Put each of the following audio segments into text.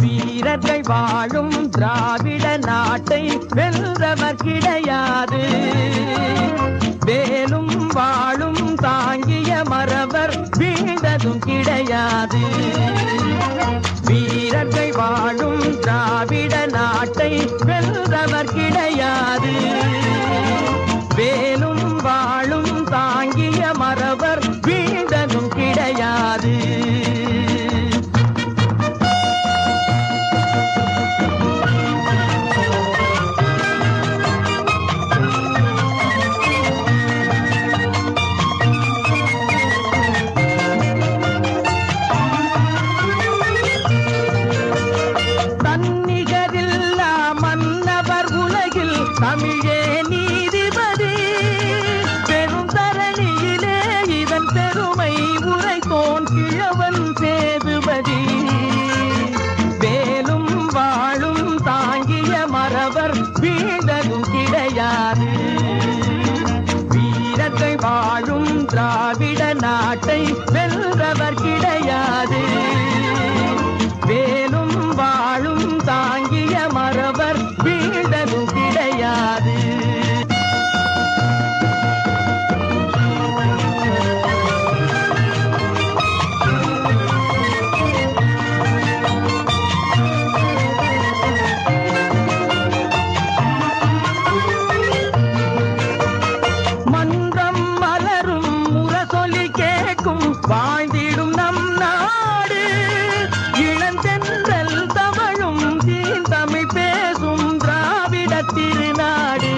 வீரர்கள் வாழும் திராவிட நாட்டை வென்றவர் கிடையாது. வேலும் வாழும் தாங்கிய மறவர் வீழ்ந்ததும் கிடையாது. வீரர்கள் வாழும் திராவிட நாட்டை வென்றவர் கிடையாது. மலரி வேலும் வாழும் தாங்கிய மரவர் வீழ்ந்ததும் கிடையாது. வீரத்தை வாழும் திராவிட நாட்டை வென்றவர் வாழ்ந்திடும் நம் நாடு. இளந்தென்றல் தவழும் தீந்தமிழ் பேசும் திராவிட திருநாடு.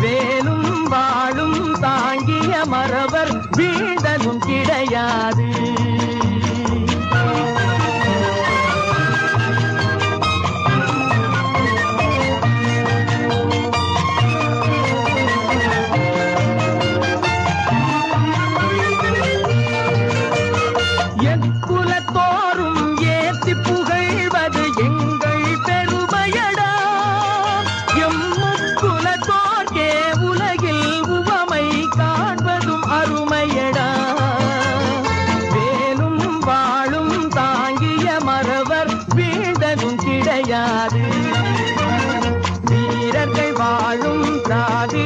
வேலும் வாழும் தாங்கிய மரவர் வீழ்ந்ததும் கிடையாது. என்பது எங்கள் பெருமையடா. எம்முக்குலத்தோர்க்கே உலகில் உவமை காண்பதும் அருமையடா. வேலும் வாழும் தாங்கிய மறவர் வீழ்ந்ததும் கிடையாது. வீரர்கள் வாழும் திராவிட